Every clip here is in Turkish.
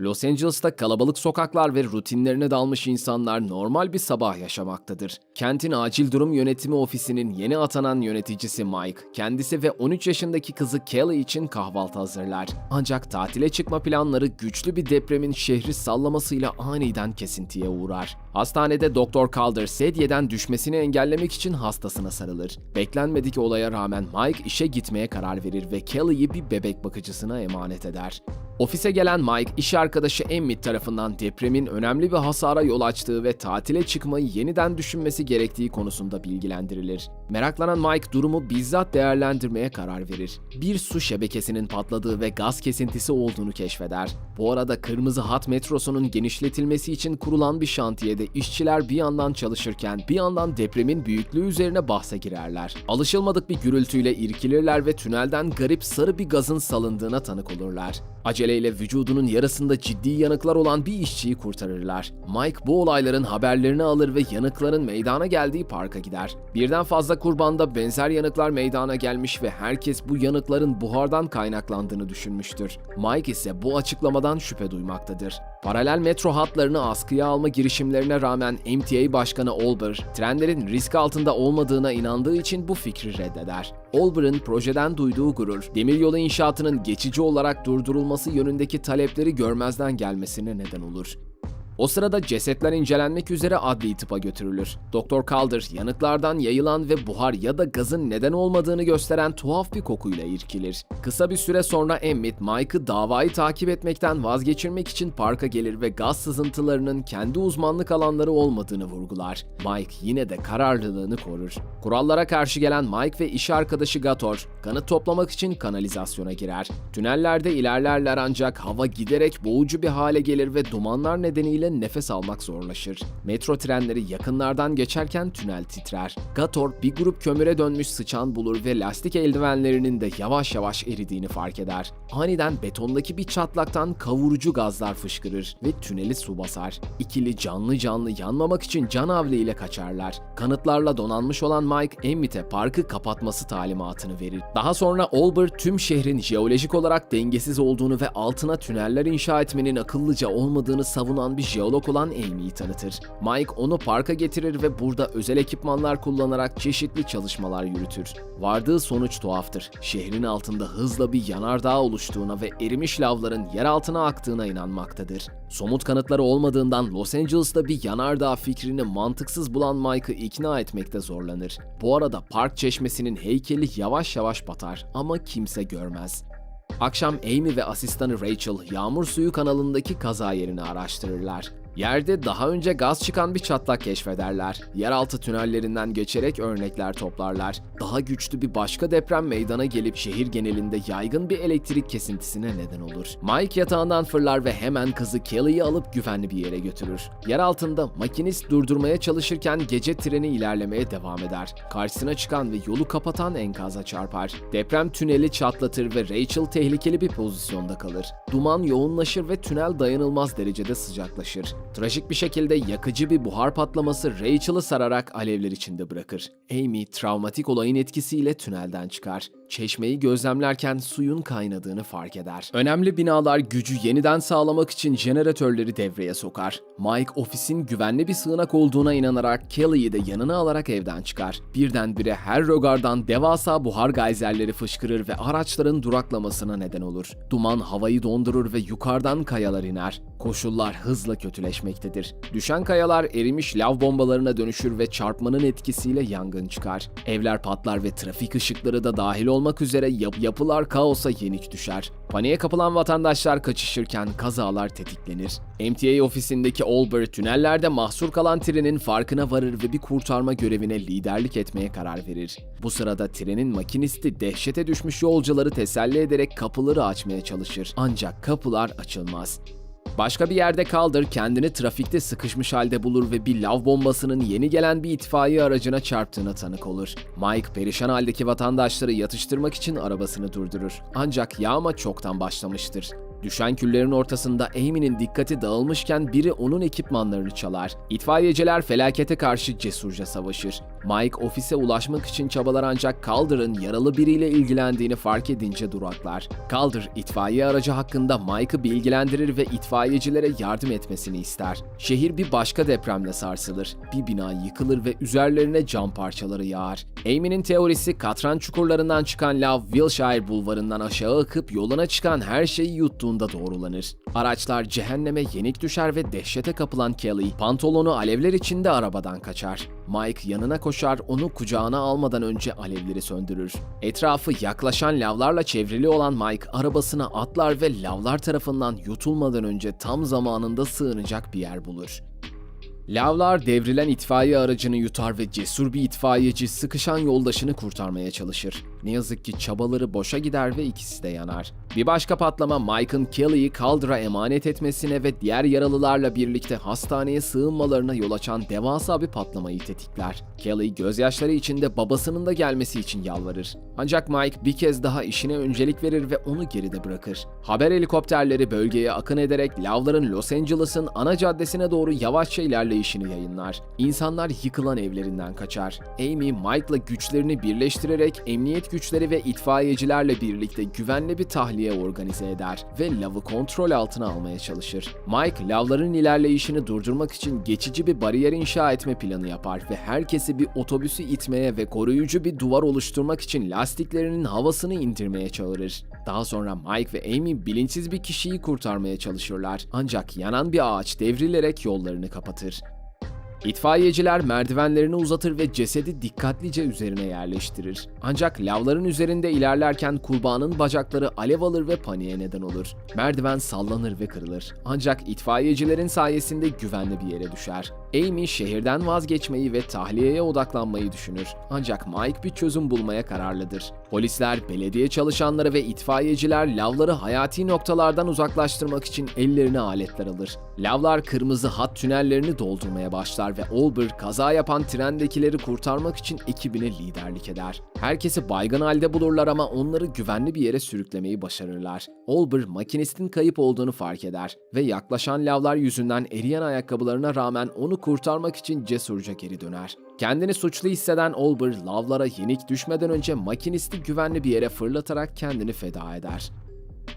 Los Angeles'ta kalabalık sokaklar ve rutinlerine dalmış insanlar normal bir sabah yaşamaktadır. Kentin acil durum yönetimi ofisinin yeni atanan yöneticisi Mike, kendisi ve 13 yaşındaki kızı Kelly için kahvaltı hazırlar. Ancak tatile çıkma planları güçlü bir depremin şehri sallamasıyla aniden kesintiye uğrar. Hastanede Doktor Calder sedyeden düşmesini engellemek için hastasına sarılır. Beklenmedik olaya rağmen Mike işe gitmeye karar verir ve Kelly'yi bir bebek bakıcısına emanet eder. Ofise gelen Mike, iş arkadaşı Emmett tarafından depremin önemli bir hasara yol açtığı ve tatile çıkmayı yeniden düşünmesi gerektiği konusunda bilgilendirilir. Meraklanan Mike durumu bizzat değerlendirmeye karar verir. Bir su şebekesinin patladığı ve gaz kesintisi olduğunu keşfeder. Bu arada Kırmızı Hat metrosunun genişletilmesi için kurulan bir şantiyede işçiler bir yandan çalışırken bir yandan depremin büyüklüğü üzerine bahse girerler. Alışılmadık bir gürültüyle irkilirler ve tünelden garip sarı bir gazın salındığına tanık olurlar. Aceleyle vücudunun yarısında ciddi yanıklar olan bir işçiyi kurtarırlar. Mike bu olayların haberlerini alır ve yanıkların meydana geldiği parka gider. Birden fazla kurbanda benzer yanıklar meydana gelmiş ve herkes bu yanıkların buhardan kaynaklandığını düşünmüştür. Mike ise bu açıklamadan şüphe duymaktadır. Paralel metro hatlarını askıya alma girişimlerine rağmen MTA Başkanı Olber, trenlerin risk altında olmadığına inandığı için bu fikri reddeder. Olber'ın projeden duyduğu gurur, demiryolu inşaatının geçici olarak durdurulması yönündeki talepleri görmezden gelmesine neden olur. O sırada cesetler incelenmek üzere adli tıpa götürülür. Doktor Calder yanıklardan yayılan ve buhar ya da gazın neden olmadığını gösteren tuhaf bir kokuyla irkilir. Kısa bir süre sonra Emmett, Mike'ı davayı takip etmekten vazgeçirmek için parka gelir ve gaz sızıntılarının kendi uzmanlık alanları olmadığını vurgular. Mike yine de kararlılığını korur. Kurallara karşı gelen Mike ve iş arkadaşı Gator, kanıt toplamak için kanalizasyona girer. Tünellerde ilerlerler ancak hava giderek boğucu bir hale gelir ve dumanlar nedeniyle nefes almak zorlaşır. Metro trenleri yakınlardan geçerken tünel titrer. Gator bir grup kömüre dönmüş sıçan bulur ve lastik eldivenlerinin de yavaş yavaş eridiğini fark eder. Aniden betondaki bir çatlaktan kavurucu gazlar fışkırır ve tüneli su basar. İkili canlı canlı yanmamak için can ile kaçarlar. Kanıtlarla donanmış olan Mike, Emmett'e parkı kapatması talimatını verir. Daha sonra Olber tüm şehrin jeolojik olarak dengesiz olduğunu ve altına tüneller inşa etmenin akıllıca olmadığını savunan bir jeolog olan Amy'yi tanıtır. Mike onu parka getirir ve burada özel ekipmanlar kullanarak çeşitli çalışmalar yürütür. Vardığı sonuç tuhaftır. Şehrin altında hızla bir yanardağ oluştuğuna ve erimiş lavların yer altına aktığına inanmaktadır. Somut kanıtları olmadığından Los Angeles'ta bir yanardağ fikrini mantıksız bulan Mike'ı ikna etmekte zorlanır. Bu arada park çeşmesinin heykeli yavaş yavaş batar ama kimse görmez. Akşam Amy ve asistanı Rachel yağmur suyu kanalındaki kaza yerini araştırırlar. Yerde daha önce gaz çıkan bir çatlak keşfederler. Yeraltı tünellerinden geçerek örnekler toplarlar. Daha güçlü bir başka deprem meydana gelip şehir genelinde yaygın bir elektrik kesintisine neden olur. Mike yatağından fırlar ve hemen kızı Kelly'yi alıp güvenli bir yere götürür. Yer altında makinist durdurmaya çalışırken gece treni ilerlemeye devam eder. Karşısına çıkan ve yolu kapatan enkaza çarpar. Deprem tüneli çatlatır ve Rachel tehlikeli bir pozisyonda kalır. Duman yoğunlaşır ve tünel dayanılmaz derecede sıcaklaşır. Trajik bir şekilde yakıcı bir buhar patlaması Rachel'ı sararak alevler içinde bırakır. Amy travmatik olayın etkisiyle tünelden çıkar. Çeşmeyi gözlemlerken suyun kaynadığını fark eder. Önemli binalar gücü yeniden sağlamak için jeneratörleri devreye sokar. Mike ofisin güvenli bir sığınak olduğuna inanarak Kelly'yi de yanına alarak evden çıkar. Birdenbire her rögardan devasa buhar gayzerleri fışkırır ve araçların duraklamasına neden olur. Duman havayı dondurur ve yukarıdan kayalar iner. Koşullar hızla kötüleşmektedir. Düşen kayalar erimiş lav bombalarına dönüşür ve çarpmanın etkisiyle yangın çıkar. Evler patlar ve trafik ışıkları da dahil olmak üzere yap- yapılar kaosa yenik düşer. Paniğe kapılan vatandaşlar kaçışırken kazalar tetiklenir. MTA ofisindeki Olber tünellerde mahsur kalan trenin farkına varır ve bir kurtarma görevine liderlik etmeye karar verir. Bu sırada trenin makinisti dehşete düşmüş yolcuları teselli ederek kapıları açmaya çalışır. Ancak kapılar açılmaz. Başka bir yerde Calder kendini trafikte sıkışmış halde bulur ve bir lav bombasının yeni gelen bir itfaiye aracına çarptığına tanık olur. Mike perişan haldeki vatandaşları yatıştırmak için arabasını durdurur. Ancak yağma çoktan başlamıştır. Düşen küllerin ortasında Amy'nin dikkati dağılmışken biri onun ekipmanlarını çalar. İtfaiyeciler felakete karşı cesurca savaşır. Mike ofise ulaşmak için çabalar ancak Calder'ın yaralı biriyle ilgilendiğini fark edince duraklar. Calder, itfaiye aracı hakkında Mike'ı bilgilendirir ve itfaiyecilere yardım etmesini ister. Şehir bir başka depremle sarsılır. Bir bina yıkılır ve üzerlerine cam parçaları yağar. Amy'nin teorisi katran çukurlarından çıkan lav Wilshire bulvarından aşağı akıp yoluna çıkan her şeyi yuttuğunda doğrulanır. Araçlar cehenneme yenik düşer ve dehşete kapılan Kelly, pantolonu alevler içinde arabadan kaçar. Mike yanına koşar, onu kucağına almadan önce alevleri söndürür. Etrafı yaklaşan lavlarla çevrili olan Mike arabasına atlar ve lavlar tarafından yutulmadan önce tam zamanında sığınacak bir yer bulur. Lavlar devrilen itfaiye aracını yutar ve cesur bir itfaiyeci sıkışan yoldaşını kurtarmaya çalışır. Ne yazık ki çabaları boşa gider ve ikisi de yanar. Bir başka patlama Mike'ın Kelly'yi Calder'a emanet etmesine ve diğer yaralılarla birlikte hastaneye sığınmalarına yol açan devasa bir patlamayı tetikler. Kelly gözyaşları içinde babasının da gelmesi için yalvarır. Ancak Mike bir kez daha işine öncelik verir ve onu geride bırakır. Haber helikopterleri bölgeye akın ederek lavların Los Angeles'ın ana caddesine doğru yavaşça ilerleyişini yayınlar. İnsanlar yıkılan evlerinden kaçar. Amy, Mike'la güçlerini birleştirerek emniyet güçleri ve itfaiyecilerle birlikte güvenli bir tahliye organize eder ve lavı kontrol altına almaya çalışır. Mike, lavların ilerleyişini durdurmak için geçici bir bariyer inşa etme planı yapar ve herkesi bir otobüsü itmeye ve koruyucu bir duvar oluşturmak için lastiklerinin havasını indirmeye çağırır. Daha sonra Mike ve Amy bilinçsiz bir kişiyi kurtarmaya çalışırlar ancak yanan bir ağaç devrilerek yollarını kapatır. İtfaiyeciler merdivenlerini uzatır ve cesedi dikkatlice üzerine yerleştirir. Ancak lavların üzerinde ilerlerken kurbanın bacakları alev alır ve paniğe neden olur. Merdiven sallanır ve kırılır. Ancak itfaiyecilerin sayesinde güvenli bir yere düşer. Amy şehirden vazgeçmeyi ve tahliyeye odaklanmayı düşünür. Ancak Mike bir çözüm bulmaya kararlıdır. Polisler, belediye çalışanları ve itfaiyeciler lavları hayati noktalardan uzaklaştırmak için ellerine aletler alır. Lavlar kırmızı hat tünellerini doldurmaya başlar ve Olber kaza yapan trendekileri kurtarmak için ekibine liderlik eder. Herkesi baygın halde bulurlar ama onları güvenli bir yere sürüklemeyi başarırlar. Olber makinistin kayıp olduğunu fark eder ve yaklaşan lavlar yüzünden eriyen ayakkabılarına rağmen onu kurtarmak için cesurca geri döner. Kendini suçlu hisseden Olber, lavlara yenik düşmeden önce makinisti güvenli bir yere fırlatarak kendini feda eder.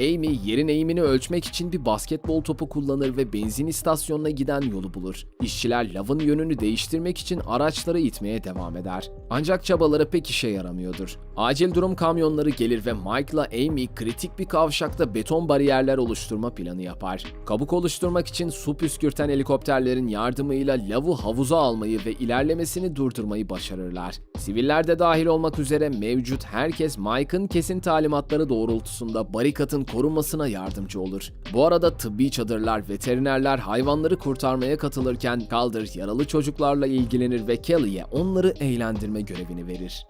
Amy yerin eğimini ölçmek için bir basketbol topu kullanır ve benzin istasyonuna giden yolu bulur. İşçiler lavın yönünü değiştirmek için araçları itmeye devam eder. Ancak çabaları pek işe yaramıyordur. Acil durum kamyonları gelir ve Mike'la Amy kritik bir kavşakta beton bariyerler oluşturma planı yapar. Kabuk oluşturmak için su püskürten helikopterlerin yardımıyla lavı havuza almayı ve ilerlemesini durdurmayı başarırlar. Siviller de dahil olmak üzere mevcut herkes Mike'ın kesin talimatları doğrultusunda barikatın korunmasına yardımcı olur. Bu arada tıbbi çadırlar, veterinerler hayvanları kurtarmaya katılırken Calder yaralı çocuklarla ilgilenir ve Kelly'ye onları eğlendirme görevini verir.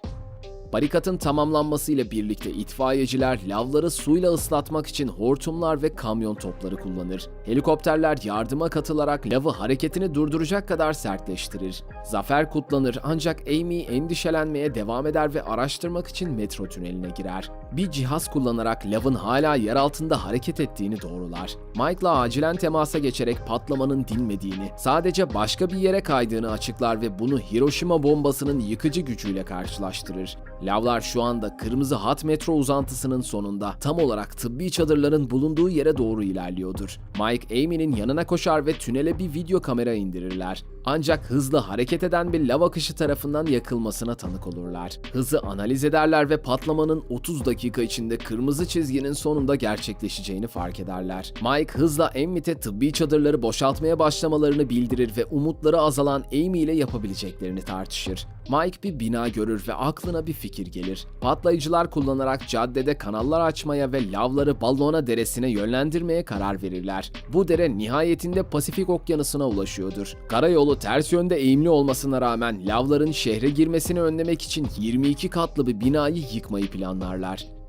Barikatın tamamlanmasıyla birlikte itfaiyeciler lavları suyla ıslatmak için hortumlar ve kamyon topları kullanır. Helikopterler yardıma katılarak lavı hareketini durduracak kadar sertleştirir. Zafer kutlanır ancak Amy endişelenmeye devam eder ve araştırmak için metro tüneline girer. Bir cihaz kullanarak lavın hala yer altında hareket ettiğini doğrular. Mike'la acilen temasa geçerek patlamanın dinmediğini, sadece başka bir yere kaydığını açıklar ve bunu Hiroşima bombasının yıkıcı gücüyle karşılaştırır. Lavlar şu anda kırmızı hat metro uzantısının sonunda tam olarak tıbbi çadırların bulunduğu yere doğru ilerliyordur. Mike Amy'nin yanına koşar ve tünele bir video kamera indirirler. Ancak hızlı hareket eden bir lav akışı tarafından yakılmasına tanık olurlar. Hızı analiz ederler ve patlamanın 30 dakika içinde kırmızı çizginin sonunda gerçekleşeceğini fark ederler. Mike hızla Emmit'e tıbbi çadırları boşaltmaya başlamalarını bildirir ve umutları azalan Amy ile yapabileceklerini tartışır. Mike bir bina görür ve aklına bir fikir gelir. Patlayıcılar kullanarak caddede kanallar açmaya ve lavları Ballona Deresi'ne yönlendirmeye karar verirler. Bu dere nihayetinde Pasifik Okyanusu'na ulaşıyordur. Karayolu ters yönde eğimli olmasına rağmen lavların şehre girmesini önlemek için 22 katlı bir binayı yıkmayı planlarlar.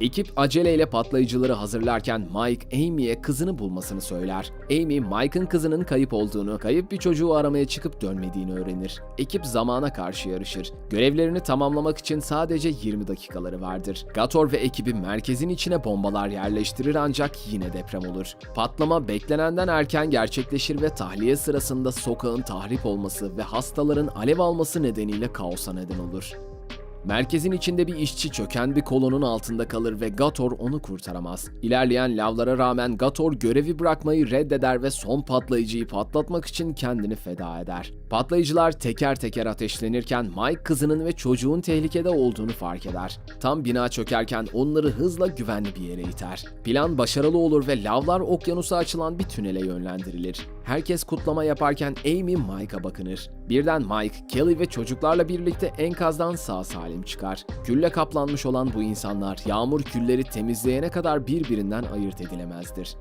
Ekip aceleyle patlayıcıları hazırlarken Mike Amy'ye kızını bulmasını söyler. Amy, Mike'ın kızının kayıp olduğunu, kayıp bir çocuğu aramaya çıkıp dönmediğini öğrenir. Ekip zamana karşı yarışır. Görevlerini tamamlamak için sadece 20 dakikaları vardır. Gator ve ekibi merkezin içine bombalar yerleştirir ancak yine deprem olur. Patlama beklenenden erken gerçekleşir ve tahliye sırasında sokağın tahrip olması ve hastaların alev alması nedeniyle kaosa neden olur. Merkezin içinde bir işçi çöken bir kolonun altında kalır ve Gator onu kurtaramaz. İlerleyen lavlara rağmen Gator görevi bırakmayı reddeder ve son patlayıcıyı patlatmak için kendini feda eder. Patlayıcılar teker teker ateşlenirken Mike kızının ve çocuğun tehlikede olduğunu fark eder. Tam bina çökerken onları hızla güvenli bir yere iter. Plan başarılı olur ve lavlar okyanusa açılan bir tünele yönlendirilir. Herkes kutlama yaparken Amy Mike'a bakınır. Birden Mike, Kelly ve çocuklarla birlikte enkazdan sağ salim çıkar. Külle kaplanmış olan bu insanlar yağmur külleri temizleyene kadar birbirinden ayırt edilemezdir.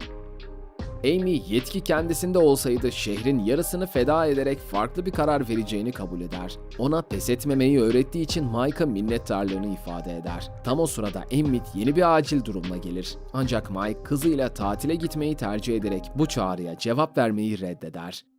Amy yetki kendisinde olsaydı şehrin yarısını feda ederek farklı bir karar vereceğini kabul eder. Ona pes etmemeyi öğrettiği için Mike'a minnettarlığını ifade eder. Tam o sırada Emmett yeni bir acil durumla gelir. Ancak Mike kızıyla tatile gitmeyi tercih ederek bu çağrıya cevap vermeyi reddeder.